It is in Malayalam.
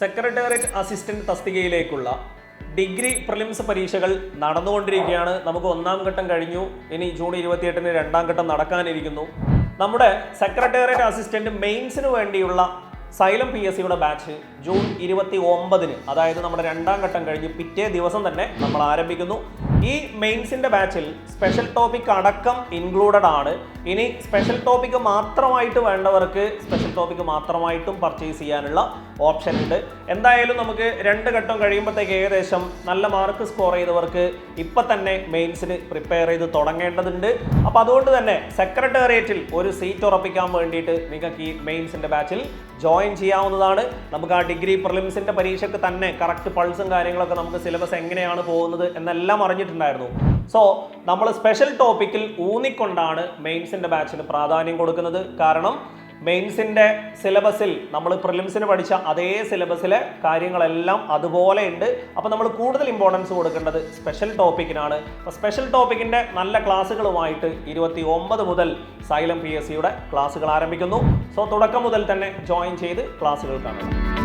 സെക്രട്ടേറിയറ്റ് അസിസ്റ്റന്റ് തസ്തികയിലേക്കുള്ള ഡിഗ്രി പ്രിലിംസ് പരീക്ഷകൾ നടന്നുകൊണ്ടിരിക്കുകയാണ്. നമുക്ക് ഒന്നാം ഘട്ടം കഴിഞ്ഞു. ഇനി ജൂൺ ഇരുപത്തിയെട്ടിന് രണ്ടാം ഘട്ടം നടക്കാനിരിക്കുന്നു. നമ്മുടെ സെക്രട്ടേറിയറ്റ് അസിസ്റ്റന്റ് മെയിൻസിന് വേണ്ടിയുള്ള സൈലം പി എസ് സിയുടെ ബാച്ച് ജൂൺ ഇരുപത്തി ഒമ്പതിന് അതായത് നമ്മുടെ രണ്ടാം ഘട്ടം കഴിഞ്ഞ് പിറ്റേ ദിവസം തന്നെ നമ്മൾ ആരംഭിക്കുന്നു. ഈ മെയിൻസിന്റെ ബാച്ചിൽ സ്പെഷ്യൽ ടോപ്പിക് അടക്കം ഇൻക്ലൂഡഡ് ആണ്. ഇനി സ്പെഷ്യൽ ടോപ്പിക് മാത്രമായിട്ട് വേണ്ടവർക്ക് സ്പെഷ്യൽ ടോപ്പിക് മാത്രമായിട്ടും പർച്ചേസ് ചെയ്യാനുള്ള ഓപ്ഷൻ ഉണ്ട്. എന്തായാലും നമുക്ക് രണ്ട് ഘട്ടം കഴിയുമ്പോഴത്തേക്ക് ഏകദേശം നല്ല മാർക്ക് സ്കോർ ചെയ്തവർക്ക് ഇപ്പം തന്നെ മെയിൻസിന് പ്രിപ്പയർ ചെയ്ത് തുടങ്ങേണ്ടതുണ്ട്. അപ്പോൾ അതുകൊണ്ട് തന്നെ സെക്രട്ടേറിയറ്റിൽ ഒരു സീറ്റ് ഉറപ്പിക്കാൻ വേണ്ടിയിട്ട് നിങ്ങൾക്ക് ഈ മെയിൻസിന്റെ ബാച്ചിൽ ജോയിൻ ചെയ്യാവുന്നതാണ്. നമുക്ക് ആ ഡിഗ്രി പ്രിലിംസിന്റെ പരീക്ഷയ്ക്ക് തന്നെ കറക്റ്റ് പൾസും കാര്യങ്ങളൊക്കെ നമുക്ക് സിലബസ് എങ്ങനെയാണ് പോകുന്നത് എന്നെല്ലാം അറിഞ്ഞിട്ടുണ്ടായിരുന്നു സോ നമ്മൾ സ്പെഷ്യൽ ടോപ്പിക്കിൽ ഊന്നിക്കൊണ്ടാണ് മെയിൻസിന്റെ ബാച്ചിന് പ്രാധാന്യം കൊടുക്കുന്നത്. കാരണം മെയിൻസിന്റെ സിലബസിൽ നമ്മൾ പ്രിലിംസിന് പഠിച്ച അതേ സിലബസിലെ കാര്യങ്ങളെല്ലാം അതുപോലെ ഉണ്ട്. അപ്പോൾ നമ്മൾ കൂടുതൽ ഇമ്പോർട്ടൻസ് കൊടുക്കേണ്ടത് സ്പെഷ്യൽ ടോപ്പിക്കിനാണ് അപ്പോൾ സ്പെഷ്യൽ ടോപ്പിക്കിന്റെ നല്ല ക്ലാസ്സുകളുമായിട്ട് ഇരുപത്തി ഒമ്പത് മുതൽ സൈലം പി എസ് സിയുടെ ക്ലാസ്സുകൾ ആരംഭിക്കുന്നു. സോ തുടക്കം മുതൽ തന്നെ ജോയിൻ ചെയ്ത് ക്ലാസ്സുകൾ കാണുക